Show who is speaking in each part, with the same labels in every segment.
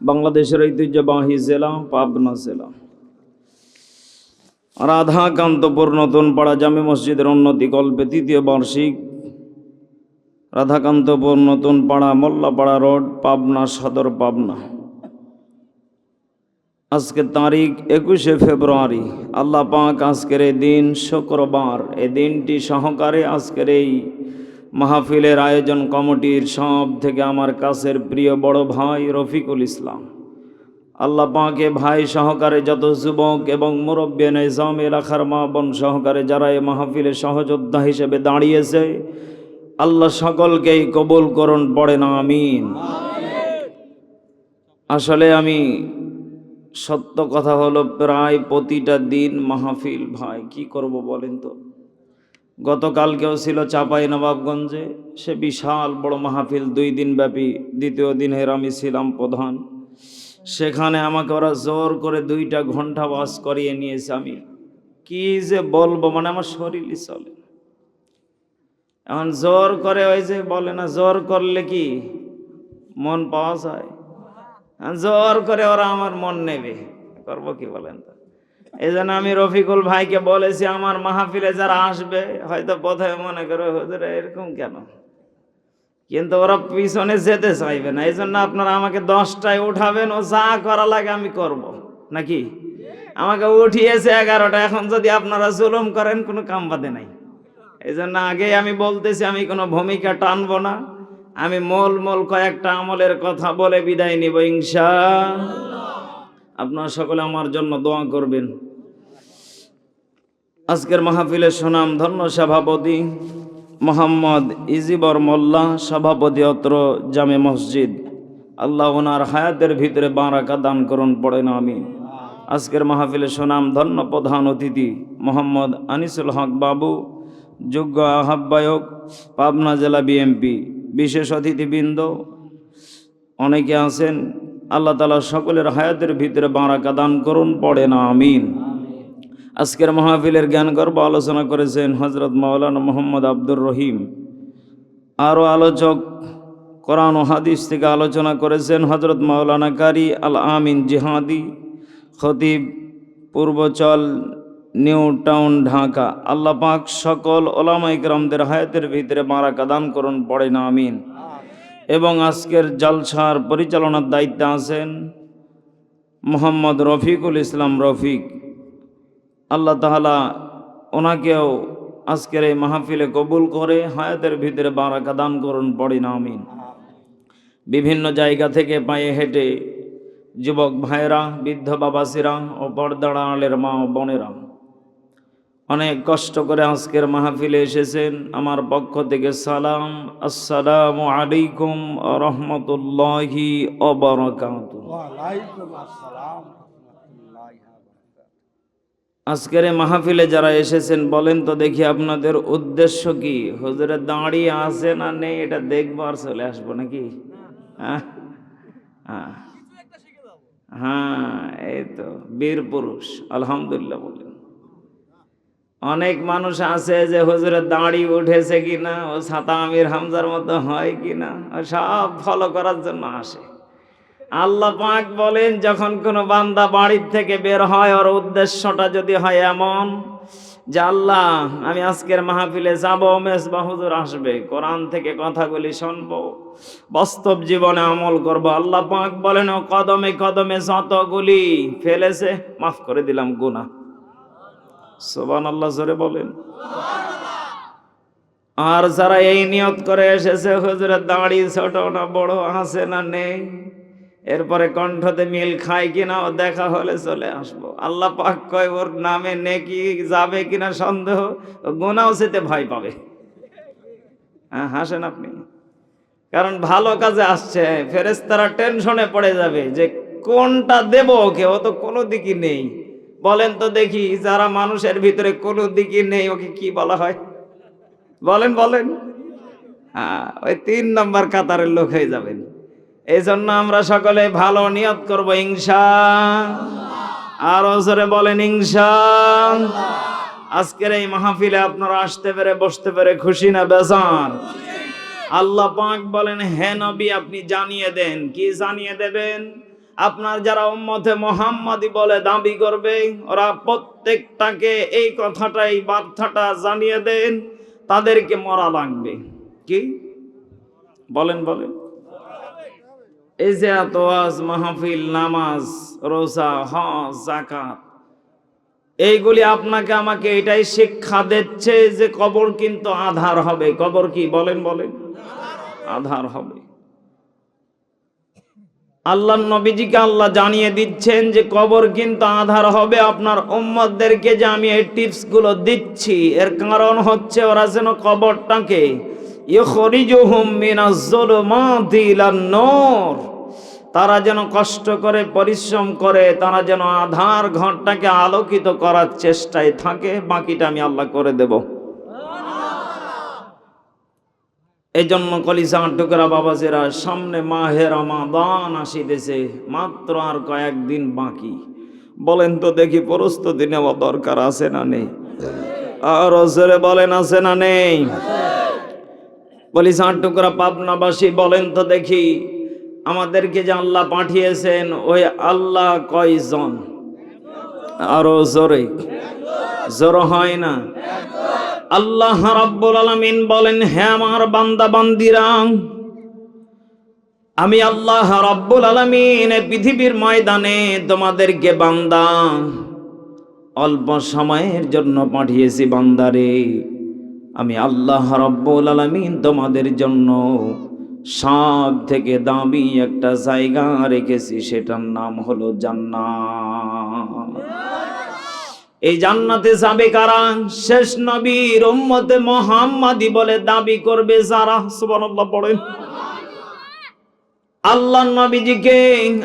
Speaker 1: বাংলাদেশের ঐতিহ্যবাহী জেলা পাবনা জেলা রাধাকান্তপুর নতুন পাড়া জামে মসজিদের উন্নতি কল্পে তৃতীয় বার্ষিক। রাধাকান্তপুর নতুন পাড়া মোল্লাপাড়া রোড, পাবনা সদর, পাবনা। আজকে তারিখ একুশে ফেব্রুয়ারি। আল্লাহ পাক আজকের এই দিন শুক্রবার। এই দিনটি সহকারে আজকের এই মাহফিলের আয়োজন কমিটির সব থেকে আমার কাছের প্রিয় বড় ভাই রফিকুল ইসলাম। আল্লাহ পাকে ভাই সহকারে যত যুবক এবং মুরব্বী নিজাম এলাকার মা বোন সহকারে যারা এই মাহফিলে সহযোদ্ধা হিসেবে দাঁড়িয়েছে, আল্লাহ সকলকেই কবুল করুন, পড়ে না, আমিন। আসলে আমি সত্য কথা হলো প্রায় প্রতিটা দিন মাহফিল, ভাই, কি করব বলেন তো? গতকালকেও ছিল চাপাই নবাবগঞ্জে। সে বিশাল বড় মাহফিল, দুই দিন ব্যাপী। দ্বিতীয় দিনের আমি ছিলাম প্রধান। সেখানে আমাকে ওরা জোর করে দুইটা ঘণ্টা বাস করিয়ে নিয়েছে আমি কি যে বলব মানে আমার শরীরই চলে। এখন জোর করে ওই যে বলে না, জোর করলে কি মন পাওয়া যায়? জোর করে ওরা আমার মন নেবে। করব কি বলেন তো? এই জন্য আমি রফিকুল ভাইকে বলেছি, আমার মাহফিলে যারা আসবে, হয়তো প্রথমে মনে করে হুজুর, এরকম কেন? কিন্তু ওরা পিছনে যেতে চাইবে না। এই জন্য আপনারা আমাকে দশটায় উঠাবেন, ও যা করা লাগে আমি করব। নাকি? আমাকে উঠিয়েছে এগারোটা, এখন যদি আপনারা জুলুম করেন, কোনো কাম বাদে নাই। এই জন্য আগে আমি বলতেছি, আমি কোনো ভূমিকা টানবো না। আমি মোল মোল কয়েকটা আমলের কথা বলে বিদায় নিব, ইনশা আপনারা সকলে আমার জন্য দোয়া করবেন। আজকের মাহফিলের সুনাম ধন্য সভাপতি মোহাম্মদ ইজিবর মোল্লা, সভাপতি অত্র জামে মসজিদ। আল্লাহ ওনার হায়াতের ভিতরে বারাকা দান করুন, পড়েন আমি আজকের মাহফিলে সুনাম ধন্য প্রধান অতিথি মোহাম্মদ আনিসুল হক বাবু, যোগ্য আহ্বায়ক পাবনা জেলা বিএমপি। বিশেষ অতিথিবৃন্দ, অনেকে আছেন আল্লাহ তালা সকলের হায়াতের ভিতরে বারাকা দান করুন পড়ে না আমিন। আজকের মাহফিলের জ্ঞান গর্ব আলোচনা করেছেন হজরত মাওলানা মোহাম্মদ আব্দুর রহিম। আরও আলোচক কোরআন হাদিস থেকে আলোচনা করেছেন হজরত মাওলানা কারি আল আমিন জিহাদি, খতিব পূর্বচল, নিউ টাউন, ঢাকা। আল্লাহ পাক সকল ওলামা ইকরামদের হায়াতের ভিতরে বারাকা কাদান করুন পড়ে না আমিন। এবং আজকের জালসার পরিচালনার দায়িত্বে আছেন মোহাম্মদ রফিকুল ইসলাম রফিক। আল্লাহ তাহলা ওনাকেও আজকের এই মাহফিলে কবুল করে হায়াতের ভিতরে বারাকা দান করুন পড়ি না আমিন। বিভিন্ন জায়গা থেকে পায়ে হেঁটে যুবক ভাইয়েরা, বৃদ্ধ বাবাসীরা ও পর্দাড়া আলের মা ও বোনেরা অনেক কষ্ট করে আজকের মাহফিলে এসেছেন। আমার পক্ষ থেকে সালাম আসসালামু আলাইকুম রহমতুল্লাহি। আজকের মাহফিলে যারা এসেছেন বলেন তো দেখি আপনাদের উদ্দেশ্য কি? হুজুরে দাঁড়িয়ে আছে না নেই? এটা দেখব আর চলে আসব নাকি? হ্যাঁ? হ্যাঁ। হ্যাঁ এই তো বীর পুরুষ আলহামদুলিল্লাহ বলেন। অনেক মানুষ আছে যে হুজুরের দাঁড়ি উঠেছে কিনা, ও ছাতা আমির হামজার মতো হয় কিনা, ও সব ফলো করার জন্য আসে। আল্লাহ পাক বলেন, যখন কোনো বান্দা বাড়ির থেকে বের হয়, ওর উদ্দেশ্যটা যদি হয় এমন যে, আল্লাহ, আমি আজকের মাহফিলে যাব মেসবা হুজুর আসবে, কোরআন থেকে কথাগুলি শুনব, বাস্তব জীবনে আমল করব। আল্লাহ পাক বলেন, ও কদমে কদমে যতগুলি ফেলেছে, মাফ করে দিলাম, গুনাহ। সোবান আল্লাহ জোরে বলেন। আর যারা এই নিয়ত করে এসেছে, হুজুরের দাড়ি ছোট না, বড় আছে না নেই, এরপরে কণ্ঠতে মিল খায় কিনা ও দেখা হলে চলে আসব। আল্লাহ পাক কয়, ওর নামে নেকি যাবে কিনা সন্দেহ গোনাও সেতে ভয় পাবে। হ্যাঁ হাসেন আপনি। কারণ ভালো কাজে আসছে ফেরেস্তারা টেনশনে পড়ে যাবে যে কোনটা দেব ওকে, ও তো কোনো দিকই নেই। বলেন তো দেখি, যারা মানুষের ভিতরে কোনো দিকই নেই, ওকে কি বলা হয়? বলেন বলেন। হ্যাঁ ওই তিন নম্বর কাতারের লোক হয়ে যাবেন। এই জন্য আমরা সকলে ভালো নিয়ত করব ইংসা আর ওসরে বলেন ইংসা আজকের এই মাহফিলে আপনারা আসতে পেরে, বসতে পেরে খুশি না বেজান? আল্লাহ পাক বলেন, হে নবী, আপনি জানিয়ে দেন। কি জানিয়ে দেবেন? আপনার যারা উম্মতে মোহাম্মদি বলে দাবি করবে, ওরা প্রত্যেকটাকে এই কথাটাই, বার্তাটা জানিয়ে দেন, তাদেরকে মরা লাগবে। কি? বলেন বলেন। এই মাহফিল, নামাজ, রোজা, হজ জাকাত এইগুলি আপনাকে আমাকে এটাই শিক্ষা দিচ্ছে যে কবর কিন্তু আধার হবে। কবর কি? বলেন বলেন। আধার হবে। আল্লাহ নবীজিকে আল্লাহ জানিয়ে দিচ্ছেন যে কবর কিন্তু আধার হবে আপনার উম্মতদেরকে যে আমি এই টিপসগুলো দিচ্ছি। এর কারণ হচ্ছে ওরা যেন কবরটাকে তারা যেন কষ্ট করে, পরিশ্রম করে, তারা যেন আধার ঘরটাকে আলোকিত করার চেষ্টায় থাকে। বাকিটা আমি আল্লাহ করে দেব। এই জন্য কলিসা টুকরা বাবাজেরা, সামনে মাহে রমাদান আসিতেছে, মাত্র আর কয়েকদিন বাকি। বলেন তো দেখি প্রস্তুতি নেওয়া দরকার আছে না নেই? আর জোরে বলেন আছে না নেই? কলিসা টুকরা পাবনাবাসী, বলেন তো দেখি আমাদেরকে যে আল্লাহ পাঠিয়েছেন, ওই আল্লাহ কয়জন? আরও জোরে। জোর হয় না? আল্লাহ রাব্বুল আলামিন বলেন, হে আমার বান্দা, বান্দিরা, আমি আল্লাহ রাব্বুল আলামিন পৃথিবীর ময়দানে তোমাদেরকে বান্দা অল্প সময়ের জন্য পাঠিয়েছি বান্দারে। আমি আল্লাহ রাব্বুল আলামিন তোমাদের জন্য সব থেকে দামি একটা জায়গা রেখেছি, সেটার নাম হলো জান্নাত। এই জান্নাতে যাবে কারা? শেষ নবীর উম্মতে মোহাম্মদি বলে দাবি করবে যারা। সুবহানাল্লাহ, পড়েন। আল্লাহ নবীজিকে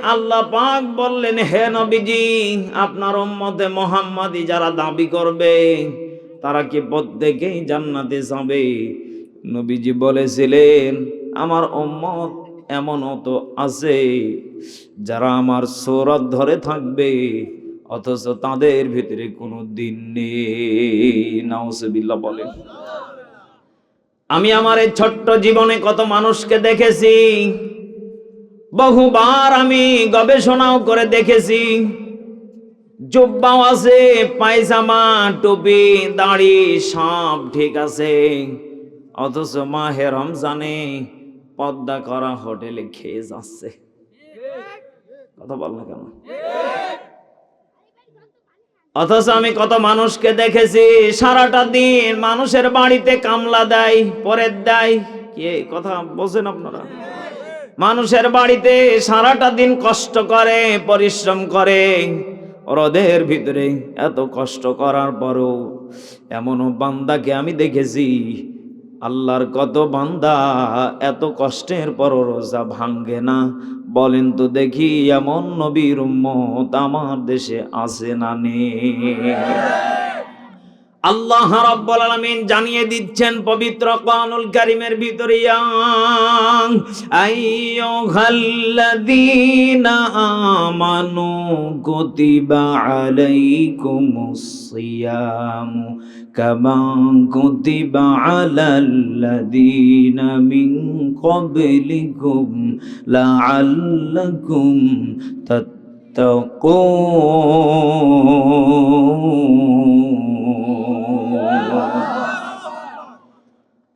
Speaker 1: আল্লাহ পাক বললেন, হে নবীজি, আপনার উম্মতে মোহাম্মদি যারা দাবি করবে, তারা কি প্রত্যেকেই জান্নাতে যাবে? নবীজি বলেছিলেন, আমার উম্মত এমনও তো আছে যারা আমার সৌরত ধরে থাকবে। অথচ তাদের ভিতরে কোনো দিন নেই। বলেন। আমি আমার এই ছোট্ট জীবনে কত মানুষকে দেখেছি। বহুবার আমি গবেষণাও করে দেখেছি। জুব্বাও আছে পায়জামা টুপি দাড়ি সব ঠিক আছে। অথচ মাহে রমজানে পদ্মা করা হোটেলে খেয়ে যাচ্ছে। কথা বল না কেন? অথচ আমি কত মানুষকে দেখেছি, সারাটা দিন মানুষের বাড়িতে কামলা দেয়, পরের দেয়। কে কথা বলছেন আপনারা? মানুষের বাড়িতে সারাটা দিন কষ্ট করে, পরিশ্রম করে, রদের ভিতরে এত কষ্ট করার পরও এমনও বান্দাকে আমি দেখেছি আল্লাহর কত বান্দা এত কষ্টের পর রোজা ভাঙ্গে না? বলেন তো দেখি এমন নবীর উম্মত আমার দেশে আসে না নেই? আল্লাহ রাব্বুল আলামিন জানিয়ে দিচ্ছেন, পবিত্র কোরআনুল কারীমের ভিতরে, ইয়াং, আইয়ুহাল্লাযীনা আমানু কুতিবা আলাইকুমুস সিয়ামু কামা কুতিবা আলাল্লাযীনা মিন ক্বাবলিকুম লাআল্লাকুম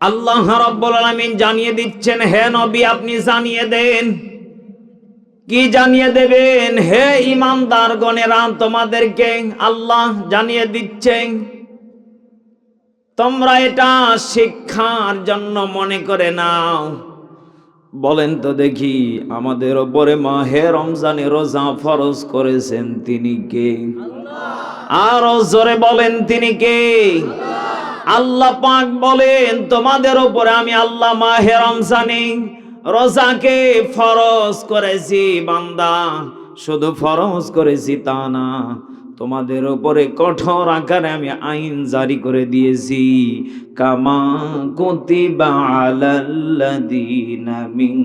Speaker 1: আল্লাহ রাব্বুল আলামিন জানিয়ে দিচ্ছেন, হে নবী, আপনি জানিয়ে দেন। কি জানিয়ে দেবেন? হে ইমানদার গণেরা তোমাদেরকে আল্লাহ জানিয়ে দিচ্ছেন, তোমরা এটা শিক্ষার জন্য মনে করে নাও। বলেন তো দেখি, আমাদের ওপরে মাহে রমজানে রোজা ফরজ করেছেন তিনি কে? আরও জোরে বলেন তিনি কে? আল্লাহ পাক বলেন, তোমাদের ওপরে আমি আল্লাহ মাহে রমজানে রোজাকে ফরজ করেছি, বান্দা। শুধু ফরজ করেছি তা না তোমাদের উপরে কঠোর আকারে আমি আইন জারি করে দিয়েছি। কামা কুতিবা আলাল্লাযীনা মিন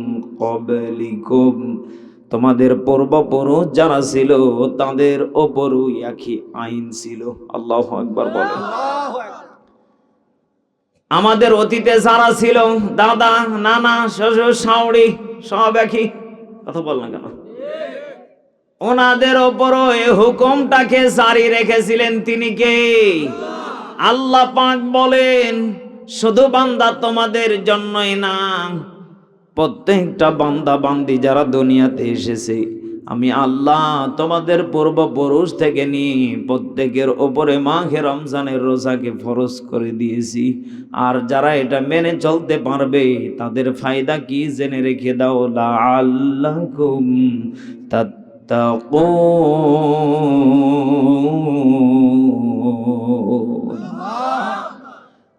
Speaker 1: তোমাদের পূর্বপুরুষ যারা ছিল, তাদের ওপরও একই আইন ছিল। আল্লাহ একবার বলেন। আমাদের অতীতে যারা ছিল, দাদা, নানা, শ্বশুর শাওড়ি সব একই। কথা বল না কেন? ওনাদের ওপরও এই হুকুমটাকে জারি রেখেছিলেন তিনি কে? আল্লাহ পাক বলেন, শুধু বান্দা তোমাদের জন্যই না, প্রত্যেকটা বান্দা বান্দি যারা দুনিয়াতে এসেছে, আমি আল্লাহ তোমাদের পূর্বপুরুষ থেকে নিয়ে প্রত্যেকের ওপরে মাঘে রমজানের রোজাকে ফরজ করে দিয়েছি। আর যারা এটা মেনে চলতে পারবে, তাদের ফায়দা কি? জেনে রেখে দাও। লা তাত্তাকুন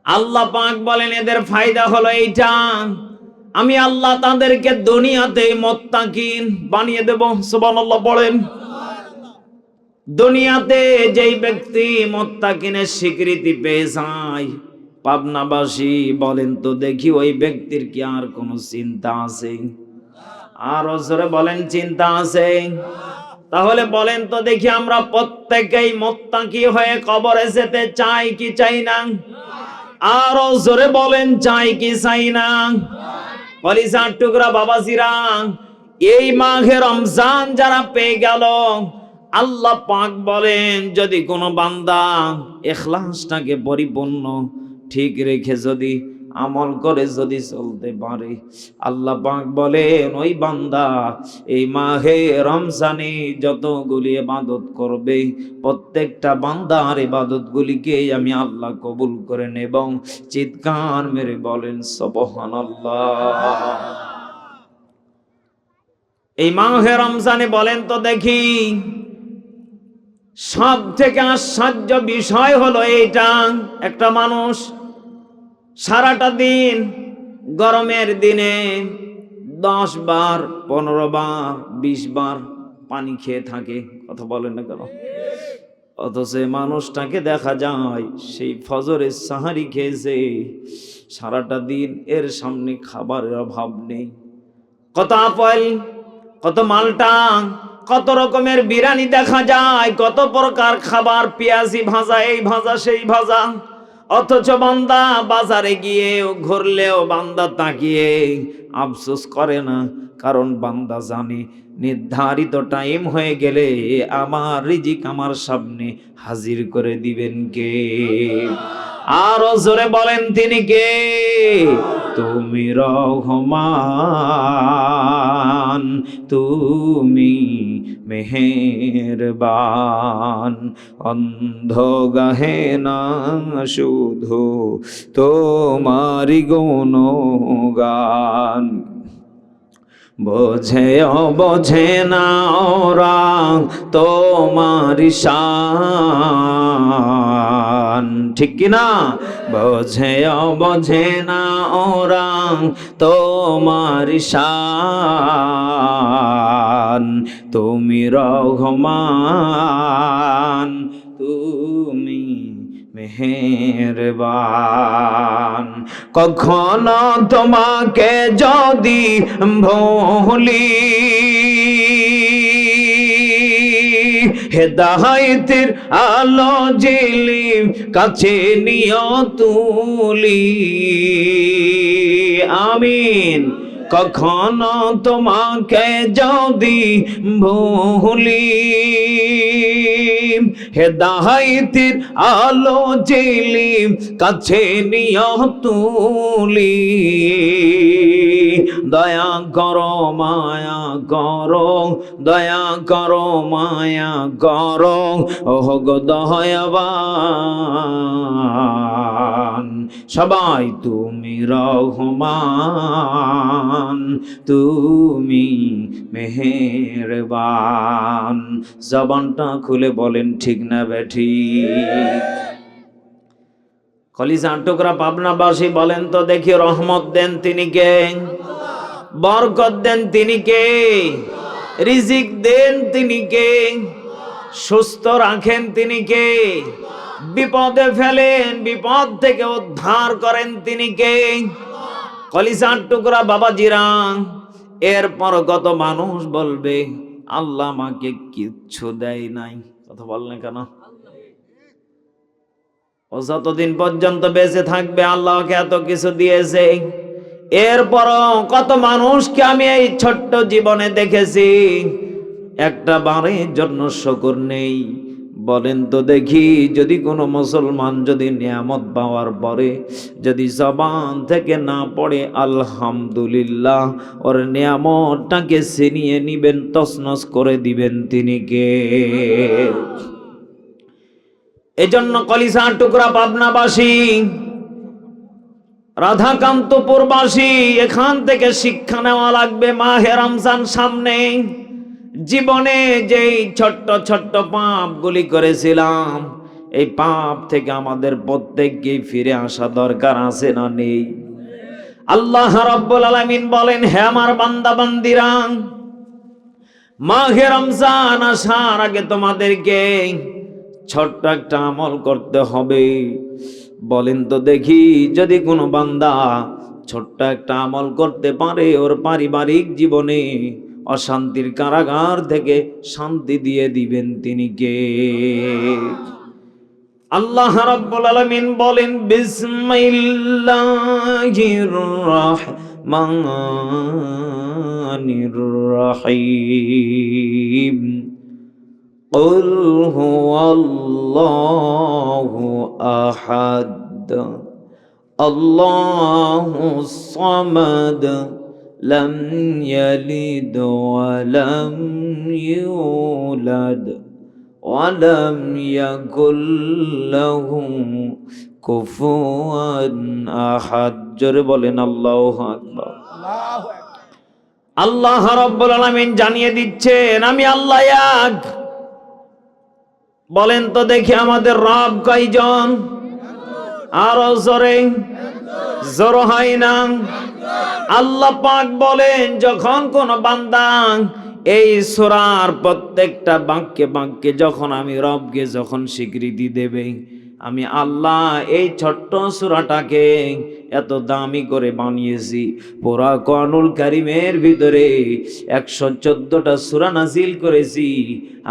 Speaker 1: আল্লাহ পাক বলেন, এদের ফায়দা হলো এইটা, আমি আল্লাহ তাদেরকে দুনিয়াতে মোত্তাকিন বানিয়ে দেব, সুবহানাল্লাহ বলেন। দুনিয়াতে যেই ব্যক্তি মোত্তাকিনের স্বীকৃতি পেয়ে যায়, পাবনাবাসী বলেন তো দেখি ওই ব্যক্তির কি আর কোনো চিন্তা আছে? আর জোরে বলেন, চিন্তা আছে? তাহলে বলেন তো দেখি আমরা প্রত্যেকেই মোত্তাকি হয়ে কবরে যেতে চাই কি চাই না? আরও জোরে বলেন, চাই কি চাই না? কলিজার টুকরা বাবাজিরা, এই মাঘে রমজান যারা পেয়ে গেল, আল্লাহ পাক বলেন, যদি কোনো বান্দা এখলাসটাকে পরিপূর্ণ ঠিক রেখে যদি আমল করে যদি চলতে পারে। আল্লাহ পাক বলেন, ওই বান্দা এই মাহে রমজানে যতগুলি ইবাদত করবে, প্রত্যেকটা বান্দার ইবাদতগুলিকে আমি আল্লাহ কবুল করে নেব। চিৎকার মেরে বলেন, সুবহানাল্লাহ। এই মাহে রমজানে বলেন তো দেখি সব থেকে আশ্চর্য বিষয় হলো এইটা, একটা মানুষ সারাটা দিন গরমের দিনে দশ বার, পনেরো বার, বিশ বার পানি খেয়ে থাকে। কথা বলেন না কেন? অথচ মানুষটাকে দেখা যায় সেই ফজরের সাহারি খেয়েছে। সারাটা দিন এর সামনে খাবারের অভাব নেই। কত আপেল, কত মালটা, কত রকমের বিরানি দেখা যায়, কত প্রকার খাবার, পেঁয়াজি ভাজা, এই ভাজা, সেই ভাজা। অথচ বান্দা বাজারে গিয়ে ঘুরলেও বান্দা তাকিয়ে আফসোস করে না, কারণ বান্দা জানে নির্ধারিত টাইম হয়ে গেলে আমার রিজিক আমার সামনে হাজির করে দিবেন কে? আরও জোরে বলেন তিনি কে? তুমি রহমান, তুমি মেহেরবান। অন্ধ গাহে না শুধু তোমারি গান বোঝে বোঝে না ওরা তোমার শান ঠিক কিনা? বোঝে বোঝে না ওরা তোমার শান। তুমি রহমান, তুমি মেহেরবান। কখনো তোমাকে যদি ভুলি হেদায়তের আলো জেলি কাছে নিয় তুলি। আমিন। কখনো তোমাকে যদি ভুলি। হেদায়তের আলো জেলি কাছে নিয় তুলি। দয়া করো, মায়া করো, দয়া করো, মায়া করো ওহ গো দয়াবান। সবাই তুমি রহমান, তুমি মেহেরবান। জবানটা খুলে বলেন, ঠিক না বেঠি? খলিসা টুকরা পাবনাবাসী বলেন তো দেখি, রহমত দেন তিনি কে? বরকত দেন তিনি কে? রিজিক দেন তিনি কে? সুস্থ রাখেন তিনি কে? বিপদে ফেলেন, বিপদ থেকে উদ্ধার করেন তিনি কে? কলিসার টুকরা বাবা জিরাং এরপর কত মানুষ বলবে, আল্লাহ আমাকে কিচ্ছু দেয় নাই। কথা বললেন কেন? ও যতদিন পর্যন্ত বেঁচে থাকবে, আল্লাহকে এত কিছু দিয়েছে। এরপরও কত মানুষকে আমি এই ছোট্ট জীবনে দেখেছি। একটা বারের জন্য শকর নেই বলেন তো দেখি, যদি কোনো মুসলমান যদি নিয়ামত পাওয়ার পরে যদি জবান থেকে না পড়ে, আলহামদুলিল্লাহ, ওর নিয়ামতটাকে ছিনিয়ে নিবেন তসনস করে দিবেন তিনি কে? এজন্য কলিসার টুকরা পাবনাবাসী, রাধাকান্তপুরবাসী, এখান থেকে শিক্ষা নেওয়া লাগবে মাহে রমজান সামনে। জীবনে যেই ছোট্ট ছোট্ট পাপগুলি করেছিলাম, এই পাপ থেকে আমাদের প্রত্যেককে ফিরে আসা দরকার আছে না নেই? আল্লাহ রাব্বুল আলামিন বলেন, হে আমার বান্দা বান্দিরা মাহে রমজান আসার আগে তোমাদেরকে ছোট্ট একটা আমল করতে হবে। বলেন তো দেখি, যদি কোনো বান্দা ছোট্ট একটা আমল করতে পারে ওর পারিবারিক জীবনে অশান্তির কারাগার থেকে শান্তি দিয়ে দিবেন তিনি কে আল্লাহ রাব্বুল আলামিন বলেন বিসমিল্লাহির রহমানির রহিম قل هو الله احد الله الصمد لم يلد ولم يولد ولم يكن له كفوا احد জোরে বলেন আল্লাহু আকবার
Speaker 2: আল্লাহু আকবার।
Speaker 1: আল্লাহ রব্বুল আলামিন জানিয়ে দিচ্ছেন আমি আল্লাহ এক বলেন তো দেখি আমাদের রব কয়জন আরো জোরে জোর হয় না। আল্লাহ পাক বলেন, যখন কোন বান্দা এই সোরার প্রত্যেকটা বাক্যে বাক্যে যখন আমি রবকে যখন স্বীকৃতি দেবে, আমি আল্লাহ এই ছোট্ট সূরাটাকে এত দামি করে বানিয়েছি। পুরা কনুল কারিমের ভিতরে একশো চোদ্দটা সূরা নাজিল করেছি।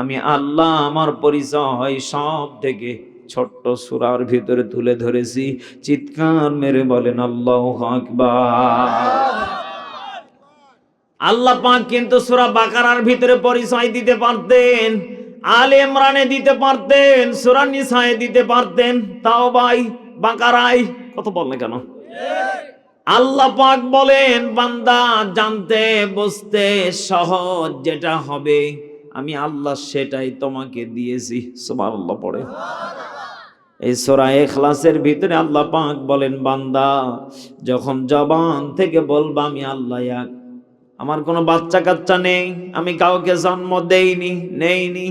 Speaker 1: আমি আল্লাহ আমার পরিচয় সব থেকে ছোট্ট সূরার ভিতরে তুলে ধরেছি। চিৎকার মেরে বলেন, আল্লাহ আল্লাহ পাক কিন্তু সূরা বাকারার ভিতরে পরিচয় দিতে পারতেন, আল ইমরানে দিতে পারতেন, সূরা নিসায়ে দিতে পারতেন। তাও ভাই, বাকারায় কত বললে কেন? আল্লাহ পাক বলেন, বান্দা জানতে, বুঝতে সহজ যেটা হবে, আমি আল্লাহ সেটাই তোমাকে দিয়েছি। সুবহানাল্লাহ পড়ে। এই সোরায় এখলাসের ভিতরে আল্লাহ পাক বলেন, বান্দা, যখন জবান থেকে বলবা আমি আল্লাহ এক। আমার কোনো বাচ্চা কাচ্চা নেই, আমি কাউকে জন্ম দেইনি, নেইনি।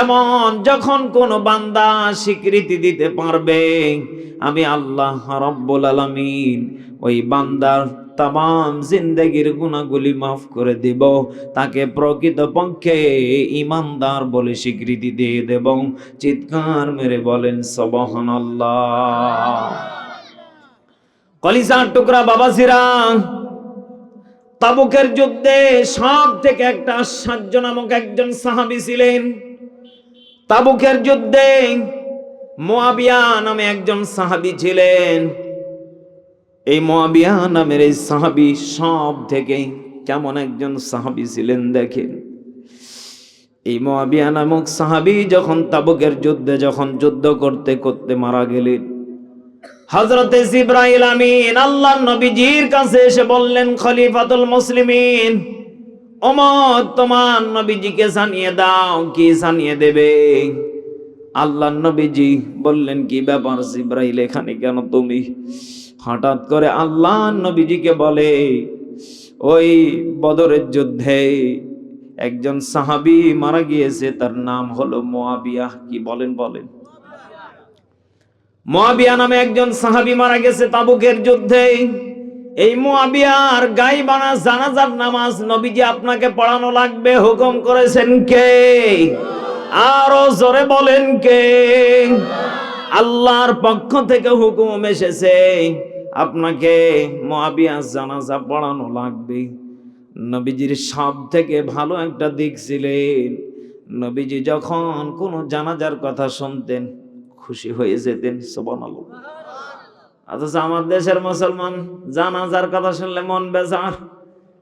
Speaker 1: এমন যখন কোন বান্দা স্বীকৃতি দিতে পারবে, আমি আল্লাহ রব্বুল আলামিন ওই বান্দার তাম জিন্দগির গুণাগুলি মাফ করে দিব। তাকে প্রকৃত পক্ষে ইমানদার বলে স্বীকৃতি দিয়ে দেব। চিৎকার মেরে বলেন সবহান কলিসার টুকরা বাবাজিরা, তাবুকের যুদ্ধে সব থেকে একটা আশ্চর্য নামক একজন সাহাবি ছিলেন। তাবুকের যুদ্ধে মোয়াবিয়া নামে একজন সাহাবি ছিলেন। এই মোয়াবিয়া নামের এই সাহাবি সব থেকে কেমন একজন সাহাবি ছিলেন দেখেন। এই মোয়াবিয়া নামক সাহাবি যখন তাবুকের যুদ্ধে যখন যুদ্ধ করতে করতে মারা গেলেন হজরতে জিব্রাইল আমিন আল্লাহ নবীজির কাছে এসে বললেন, খলিফাতুল মুসলিমিন, ওমর, তোমার নবীজিকে জানিয়ে দাও, কি জানিয়ে দেবে? আল্লাহ নবীজি বললেন, কি ব্যাপার জিব্রাইল, এখানে কেন তুমি? হঠাৎ করে আল্লাহ নবীজিকে বলে, ওই বদরের যুদ্ধে একজন সাহাবী মারা গিয়েছে, তার নাম হলো মোয়াবিয়া। কি বলেন বলেন। মোয়াবিয়া নামে একজন সাহাবী মারা গেছে তাবুকের যুদ্ধে। এই মোয়াবিয়ার গাই বানা জানাজার নামাজ নবীজি আপনাকে পড়ানো লাগবে, হুকুম করেছেন কে? আরও জোরে বলেন কে? আল্লাহর পক্ষ থেকে হুকুম এসেছে। আপনাকে মোয়াবিয়া জানাজা পড়ানো লাগবে। নবীজির সব থেকে ভালো একটা দিক ছিলেন, নবীজি যখন কোনো জানাজার কথা শুনতেন, খুশি হয়ে যেতেন, সুবহানাল্লাহ। অথচ আমার দেশের মুসলমান জানাজার কথা শুনলে মন বেজার,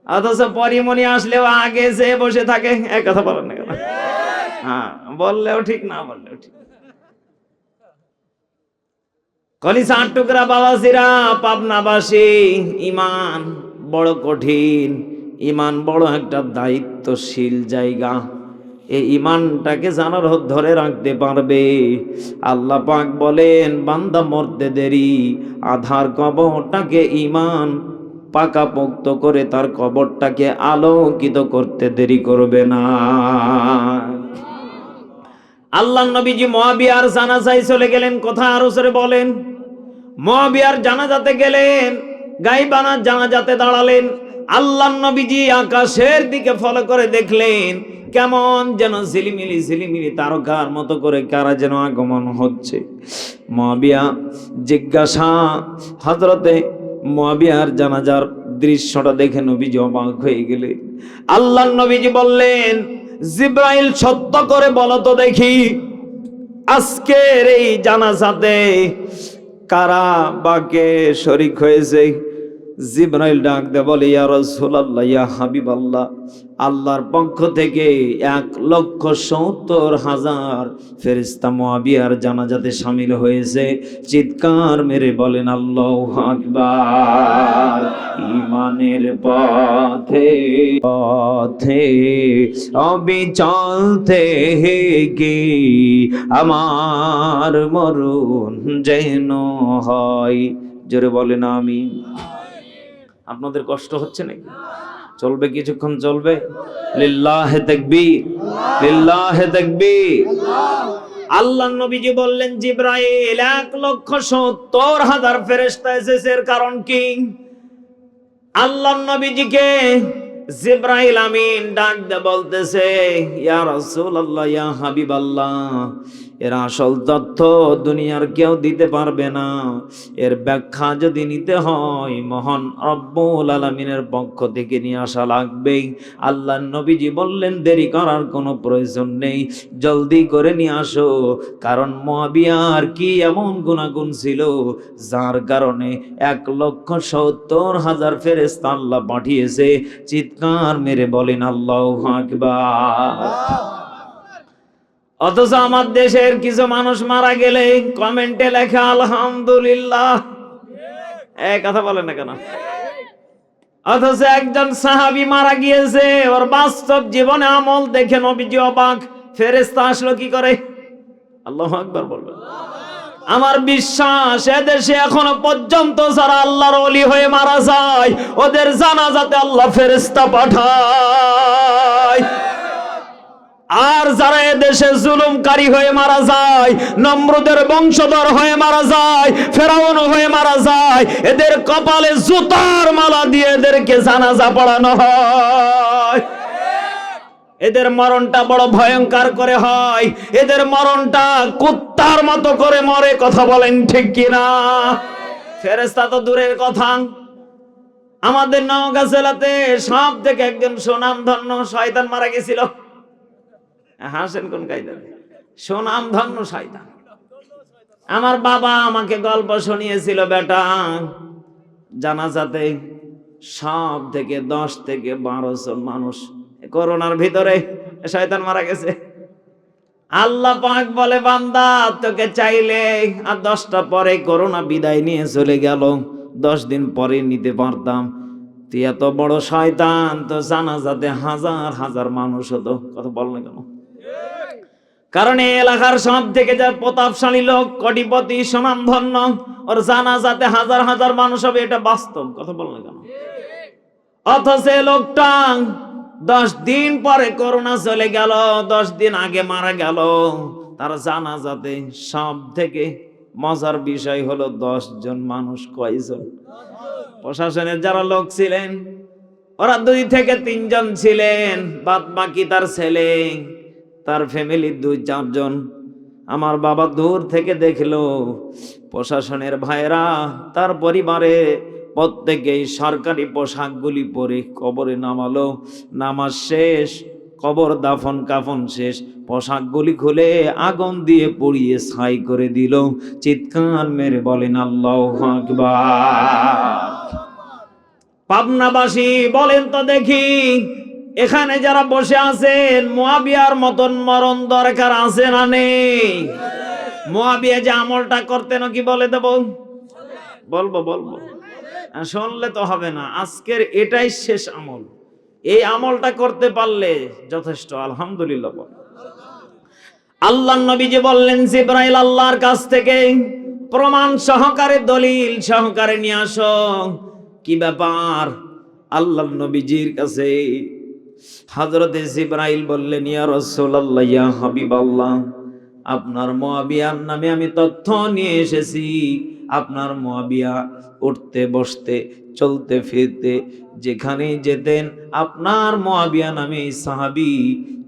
Speaker 1: অথচ পরিমণি আসলেও আগে যে বসে থাকে এক কথা বলেন না হ্যাঁ বললেও ঠিক, না বললেও ঠিক। কলিসা টুকরা বাবাসিরা পাবনাবাসী, ইমান বড় কঠিন। ইমান বড় একটা দায়িত্বশীল জায়গা। এই ইমানটাকে জানার ধরে রাখতে পারবে। আল্লাহ পাক বলেন, বান্দা মরতে দেরি। আধার কবরটাকে ইমান পাকাপোক্ত করে তার কবরটাকে আলোকিত করতে দেরি করবে না। আল্লাহ নবীজি মহাবিয়ার জানাজাই চলে গেলেন। কথা আরও সরে বলেন। মহাবিয়ার জানাজাতে গেলেন গাইবানা জানাজাতে দাঁড়ালেন। আল্লাহ নবীজি আকাশের দিকে ফলো করে দেখলেন, কেমন যেন ঝিলিমিলি ঝিলিমিলি তারকার মতো করে কারা যেন আগমন হচ্ছে। মহাবিয়া জিজ্ঞাসা হজরতে মহাবিয়ার জানাজার দৃশ্যটা দেখে নবীজি অবাক হয়ে গেলেন। আল্লাহ নবীজি বললেন, জিব্রাইল সত্য করে বলো তো দেখি, আজকের এই জানাজাতে কারা বাকে শরিক হয়েছে জিব্রাইল ডাক দে বলে, ইয়া রাসূলুল্লাহ, ইয়া হাবিবাল্লাহ, আল্লাহর পক্ষ থেকে এক লক্ষ সত্তর হাজার ফেরিস্তা মুয়াবিয়ার জানাজাতে সামিল হয়েছে। চিৎকার মেরে বলেন, আল্লাহু আকবার ইমানের পথে পথে অবিচল থেকে আমার মরণ যেন হয়। জোরে বলেন আমি আপনাদের কষ্ট হচ্ছে নাকি? চলবে কিছুক্ষণ, চলবে। লিল্লাহে তাকবীর লিল্লাহে তাকবীর। আল্লাহ নবীজি বললেন, জিব্রাইল, এক লক্ষ সত্তর হাজার ফেরেশতা এসেছে। এর কারণ কি? আল্লাহ নবীজিকে জিব্রাইল আমিন ডাক দে বলতেছে, ইয়া রাসূলুল্লাহ, ইয়া হাবিবাল্লাহ এর আসল তথ্য দুনিয়ার কেউ দিতে পারবে না। এর ব্যাখ্যা যদি নিতে হয়, মহান রব্বুল আলামিনের পক্ষ থেকে নিয়ে আসা লাগবেই। আল্লাহ নবীজি বললেন, দেরি করার কোনো প্রয়োজন নেই, জলদি করে নিয়ে আসো। কারণ মহাবিয়ার কি এমন গুণাগুণ ছিল, যার কারণে এক লক্ষ সত্তর হাজার ফেরেস্তা আল্লাহ পাঠিয়েছে। চিৎকার মেরে বলেন, আল্লাহ আকবার। অথচ আমার দেশের কিছু মানুষ মারা গেলে কমেন্টে লেখা, আলহামদুলিল্লাহ। এই কথা বলে না কেন? অথচ একজন সাহাবি মারা গিয়েছে, ওর বাস্তব জীবনে আমল দেখে নবীজি অবাক। ফেরেস্তা আসলো কি করে? আল্লাহ আকবার বলবেন। আমার বিশ্বাস এদেশে এখনও পর্যন্ত যারা আল্লাহর অলি হয়ে মারা যায়, ওদের জানা যাতে আল্লাহ ফেরেস্তা পাঠায়। আর যারা এদেশে জুলুমকারী হয়ে মারা যায়, নম্রদের বংশধর হয়ে মারা যায়, ফেরাউন হয়ে মারা যায়, এদের কপালে জুতার মালা দিয়ে এদেরকে জানাজা পড়ানো হয়। এদের মরণটা বড় ভয়ঙ্কর করে হয়। এদের মরণটা কুত্তার মতো করে মরে, কথা বলেন ঠিক কিনা? ফেরেস্তা তো দূরের কথা। আমাদের নওগাঁ জেলাতে সব থেকে একজন সুনাম ধন্য শয়তান মারা গেছিল। হাসেন কোন কায়দা সোনাম ধন্য শয়তান। আমার বাবা আমাকে গল্প শুনিয়েছিল, বেটা, জানাজাতে সব থেকে দশ থেকে বারো জন মানুষ করোনার ভিতরে শয়তান মারা গেছে। আল্লাহ পাক বলে, বান্দা, তোকে চাইলে আর দশটা পরে করোনা বিদায় নিয়ে চলে গেল। দশ দিন পরে নিতে পারতাম। তুই এত বড় শয়তান, তো জানাজাতে হাজার হাজার মানুষ হতো। কথা বল না কেন? কারণ এই এলাকার সব থেকে যা প্রতাপশালী লোক, কোটিপতি সুনামধন্য ওর জানাজাতে হাজার হাজার মানুষ হবে, এটা বাস্তব, কথা বল না কেন? অথচ লোকটা দশ দিন পরে করোনা চলে গেল, দশ দিন আগে মারা গেল। তার জানাজাতে সব থেকে মজার বিষয় হলো দশ জন মানুষ কয়জন? প্রশাসনের যারা লোক ছিলেন, ওরা দুই থেকে তিনজন ছিলেন বাদ বাকি তার ছেলে। তার ফ্যামিলির দুই চারজন। আমার বাবা দূর থেকে দেখল, প্রশাসনের ভাইরা তার পরিবারে প্রত্যেকেই সরকারি পোশাকগুলি পরে কবরে নামালো। নামাজ শেষ, কবর দাফন কাফন শেষ, পোশাকগুলি খুলে আগুন দিয়ে পুড়িয়ে ছাই করে দিল। চিৎকার মেরে বলেন, আল্লাহ পাবনাবাসী বলেন তো দেখি এখানে যারা বসে আছেন, মোয়াবিয়ার মতন মরণ দরকার আছে না নেই? মোয়াবিয়া যে আমলটা করতেন কি বলে দেব? বলব বলব। শুনলে তো হবে না। আজকের এটাই শেষ আমল। এই আমলটা করতে পারলে যথেষ্ট, আলহামদুলিল্লাহ। আল্লাহ নবীজি বললেন, জিব্রাইল আল্লাহর কাছ থেকে, প্রমাণ সহকারে, দলিল সহকারে নিয়ে আসো। কি ব্যাপার? আল্লাহ নবীজির কাছে হজরতে জিব্রাইল বললেন, ইয়া রাসূলুল্লাহ, ইয়া হাবিবাল্লাহ, আপনার মুয়াবিয়ার নামে আমি তথ্য নিয়ে এসেছি। আপনার মুয়াবিয়া উঠতে, বসতে, চলতে, ফিরতে, যেখানেই যেতেন, আপনার মুয়াবিয়া নামে সাহাবী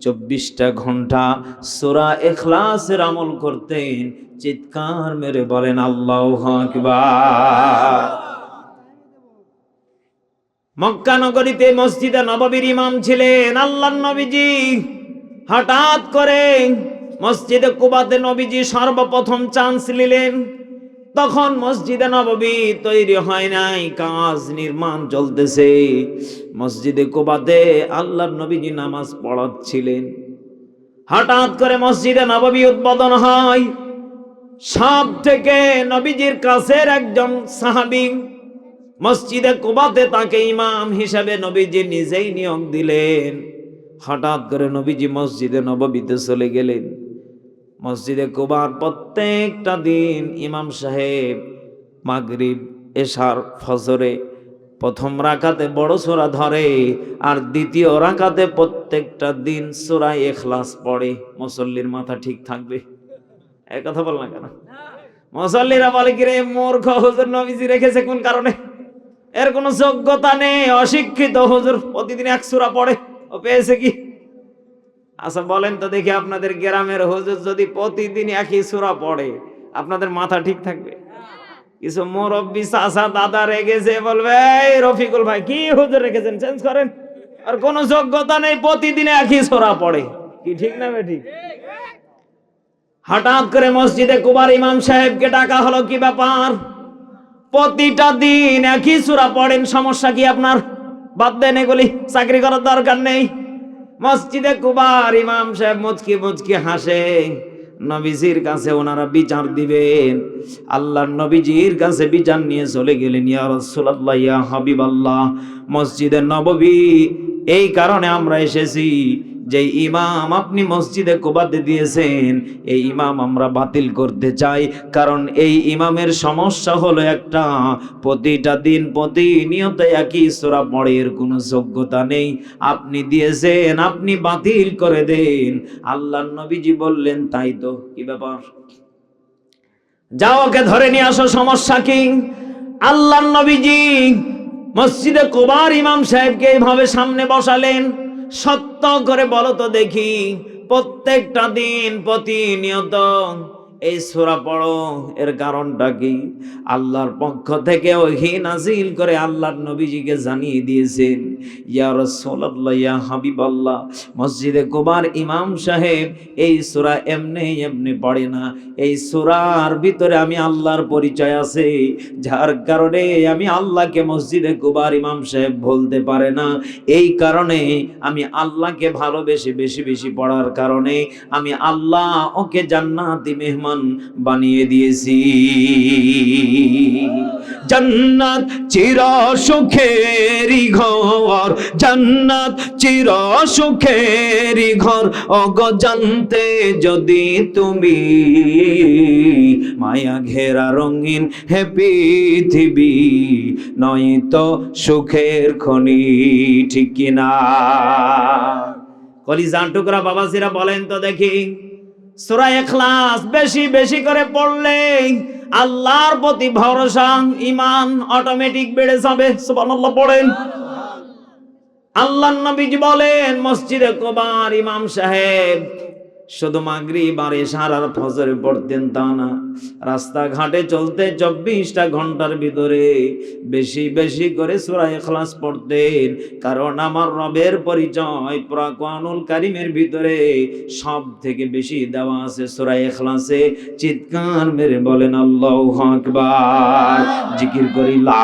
Speaker 1: চব্বিশটা ঘণ্টা সোরা এখলাসের আমল করতেন। চিৎকার মেরে বলেন, আল্লাহ আকবার। মক্কা নগরীতে মসজিদে নববীর ইমাম ছিলেন আল্লাহ নবীজি। হঠাৎ করে মসজিদে কুবাতে নবীজি সর্বপ্রথম চান্স নিলেন। তখন মসজিদে নববী তৈরি হয় নাই, কাজ নির্মাণ চলতেছে। মসজিদে কুবাতে আল্লাহ নবীজি নামাজ পড়াচ্ছিলেন। হঠাৎ করে মসজিদে নববী উদ্বোধন হয়। সব থেকে নবীজির কাছের একজন সাহাবী মসজিদে কুবাতে তাকে ইমাম হিসাবে নবীজি নিজেই নিয়োগ দিলেন। হঠাৎ করে নবীজি মসজিদে নববীতে চলে গেলেন। মসজিদে কুবার প্রত্যেকটা দিন ইমাম সাহেব মাগরিব এশার ফজরে প্রথম রাকাতে বড় সোরা ধরে আর দ্বিতীয় রাকাতে প্রত্যেকটা দিন সোরা এখলাস পড়ে। মুসল্লির মাথা ঠিক থাকবে। এ কথা বল না কেন? মুসল্লিরা বলে কি রে মূর্খ হুজুর নবীজি রেখেছে কোন কারণে? এর কোনো যোগ্যতা নেই, অশিক্ষিত। হুজুর প্রতিদিন এক সুরা পড়ে। ও পেয়েছে কি? আচ্ছা বলেন তো দেখি আপনাদের গ্রামের হুজুর যদি প্রতিদিন একই সুরা পড়ে, আপনাদের মাথা ঠিক থাকবে? কিছু মুরব্বী চাষা দাদা রেগেছে বলবে, এই রফিকুল ভাই, কি হুজুর রেখেছেন? চেঞ্জ করেন। আর কোনো যোগ্যতা নেই, প্রতিদিন একই সোরা পড়ে। কি ঠিক না বে ঠিক হঠাৎ করে মসজিদে কুবার ইমাম সাহেবকে ডাকা হলো কি ব্যাপার? প্রতিটা দিন একই সুরা পড়েন, সমস্যা কি আপনার? বাদ দেন এগুলি, চাকরি করার দরকার নেই। মসজিদে কুবার ইমাম সাহেব মুচকি মুচকি হাসে, নবীজির কাছে ওনারা বিচার দিবেন। আল্লাহর নবীজির কাছে বিচার নিয়ে চলে গেলেন, ইয়া রাসূলুল্লাহ হাবিবাল্লাহ। মসজিদে নববী, এই কারণে আমরা এসেছি। যে ইমাম আপনি মসজিদে কোবাতে দিয়েছেন, এই ইমাম আমরা বাতিল করতে চাই। কারণ এই ইমামের সমস্যা হলো একটা, প্রতিটা দিন প্রতিনিয়ত একই সোরা পড়ে এর কোনো যোগ্যতা নেই। আপনি দিয়েছেন, আপনি বাতিল করে দেন। আল্লাহ নবীজি বললেন, তাই তো, কি ব্যাপার? যাও ওকে ধরে নিয়ে আসো, সমস্যা কি? আল্লাহ নবীজি মসজিদে কোবার ইমাম সাহেবকে এইভাবে সামনে বসালেন। সত্য করে বলো তো দেখি প্রত্যেকটা দিন প্রতিনিয়ত এই সূরা পড়ো, এর কারণটা কি? আল্লাহর পক্ষ থেকে ওহি নাজিল করে আল্লাহর নবীজিকে জানিয়ে দিয়েছেন, ইয়া রাসূলুল্লাহ, ইয়া হাবিবাল্লাহ, মসজিদে কুবার ইমাম সাহেব, এই সূরা এমনি এমনি পড়ে না। এই সূরার ভিতরে আমি আল্লাহর পরিচয় আছে, যার কারণে আমি আল্লাহকে মসজিদে কুবার ইমাম সাহেব বলতে পারে না। এই কারণে আমি আল্লাহকে ভালোবেসে বেশি বেশি পড়ার কারণে আমি আল্লাহ ওকে জান্নাতি মেহমান বানিয়ে দিয়েছি। জান্নাত চির সুখেরি ঘর, জান্নাত চির সুখেরি ঘর। অগ জানতে যদি তুমি মায়া ঘেরা রঙিন হে পৃথিবী, নয়তো সুখের খনি ঠিক কিনা। কলিজান টুকরা বাবাজিরা বলেন তো দেখি। সূরা এখলাস বেশি বেশি করে পড়লে আল্লাহর প্রতি ভরসা ইমান অটোমেটিক বেড়ে যাবে। সুবহানাল্লাহ, পড়েন। আল্লাহ নবীজি বলেন, মসজিদে কোবার ইমাম সাহেব শুধু মাগরিব আর এশার আর ফজরে পড়তেন তা না। রাস্তাঘাটে চলতে চব্বিশটা ঘণ্টার ভিতরে বেশি বেশি করে সূরা ইখলাস পড়তেন। কারণ আমার রবের পরিচয় পুরাকুয়ানুল কারিমের ভিতরে সব থেকে বেশি দেওয়া আছে সূরা ইখলাসে। চিৎকার মেরে বলেন আল্লাহু আকবার। জিকির করি